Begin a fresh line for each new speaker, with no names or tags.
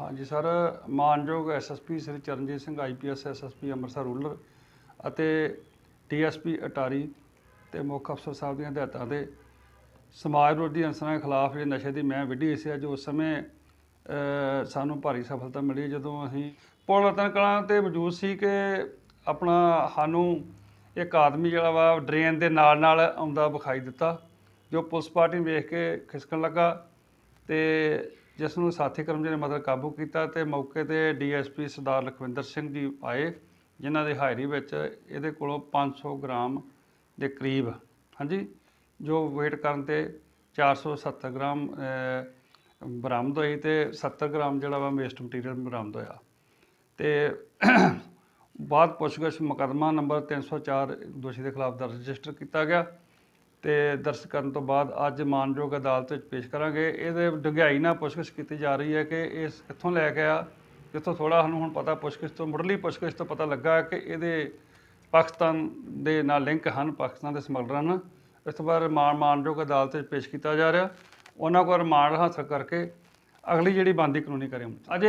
ਹਾਂਜੀ ਸਰ, ਮਾਨਯੋਗ SSP Shri Charanjit Singh IPS SSP Amritsar rural ਅਤੇ ਡੀਐਸਪੀ ਅਟਾਰੀ ਤੇ ਮੁੱਖ ਅਫਸਰ ਸਾਹਿਬ ਦੀਆਂ ਹਦਾਇਤਾਂ ਦੇ ਸਮਾਜ ਵਿਰੋਧੀ ਅਨਸਰਾਂ ਖਿਲਾਫ ਇਹ ਨਸ਼ੇ ਦੀ ਮੈਂ ਵਿੱਢੀ ਸੀ, ਅੱਜ ਉਸ ਸਮੇਂ ਸਾਨੂੰ ਭਾਰੀ ਸਫਲਤਾ ਮਿਲੀ ਜਦੋਂ ਅਸੀਂ ਪੁਲ ਰਤਨ ਕਲਾਂ ਤੇ ਮੌਜੂਦ ਸੀ ਕਿ ਆਪਣਾ ਸਾਨੂੰ ਇੱਕ ਆਦਮੀ ਜਿਹੜਾ ਵਾ, ਡਰੇਨ ਦੇ ਨਾਲ ਨਾਲ ਆਉਂਦਾ ਵਿਖਾਈ ਦਿੱਤਾ, ਜੋ ਪੁਲਿਸ ਪਾਰਟੀ ਨੂੰ ਵੇਖ ਕੇ ਖਿਸਕਣ ਲੱਗਾ ਤੇ ਜਿਸ ਨੂੰ ਸਾਥੀ ਕਰਮਚਾਰੀ ਨੇ ਮਦਦ ਕਾਬੂ ਕੀਤਾ ਤੇ ਮੌਕੇ ਤੇ ਡੀਐਸਪੀ ਸਰਦਾਰ ਲਖਵਿੰਦਰ ਸਿੰਘ ਜੀ ਆਏ, ਜਿਨ੍ਹਾਂ ਦੇ ਹਾਜ਼ਰੀ ਵਿੱਚ ਇਹਦੇ ਕੋਲੋਂ 500 ਗ੍ਰਾਮ ਦੇ ਕਰੀਬ, ਹਾਂਜੀ, ਜੋ ਵੇਟ ਕਰਨ ਤੇ 470 ਗ੍ਰਾਮ ਬਰਾਮਦ ਹੋਈ ਤੇ 70 ਗ੍ਰਾਮ ਜਿਹੜਾ ਵਾ ਵੇਸਟ ਮਟੀਰੀਅਲ ਬਰਾਮਦ ਹੋਇਆ। ਤੇ ਬਾਅਦ ਪੁੱਛਗਿੱਛ ਮੁਕੱਦਮਾ ਨੰਬਰ 304 ਦੋਸ਼ੀ ਦੇ ਖਿਲਾਫ ਦਰਜ ਰਜਿਸਟਰ ਕੀਤਾ ਗਿਆ। ਤੇ ਦਰਜ ਕਰਨ ਤੋਂ ਬਾਅਦ ਅੱਜ ਮਾਨਯੋਗ ਅਦਾਲਤ ਵਿੱਚ ਪੇਸ਼ ਕਰਾਂਗੇ। ਇਹਦੇ ਡੂੰਘਾਈ ਨਾਲ ਪੁੱਛਗਿੱਛ ਕੀਤੀ ਜਾ ਰਹੀ ਹੈ ਕਿ ਇਸ ਕਿੱਥੋਂ ਲੈ ਕੇ ਆ, ਜਿੱਥੋਂ ਥੋੜਾ ਸਾਨੂੰ ਹੁਣ ਪਤਾ ਪੁੱਛਗਿੱਛ ਤੋਂ, ਮੁੱਢਲੀ ਪੁੱਛਗਿੱਛ ਤੋਂ ਪਤਾ ਲੱਗਾ ਕਿ ਇਹਦੇ ਪਾਕਿਸਤਾਨ ਦੇ ਨਾਲ ਲਿੰਕ ਹਨ, ਪਾਕਿਸਤਾਨ ਦੇ ਸਮਗਲਰ ਹਨ। ਇਸ ਤੋਂ ਬਾਅਦ ਮਾਨ, ਮਾਨਯੋਗ ਅਦਾਲਤ ਵਿੱਚ ਪੇਸ਼ ਕੀਤਾ ਜਾ ਰਿਹਾ। ਉਹਨਾਂ ਕੋਲ ਰਿਮਾਂਡ ਹਾਸਲ ਕਰਕੇ ਅਗਲੀ ਜਿਹੜੀ ਬੰਦੀ ਕਾਨੂੰਨੀ ਕਰੇ ਅਜੇ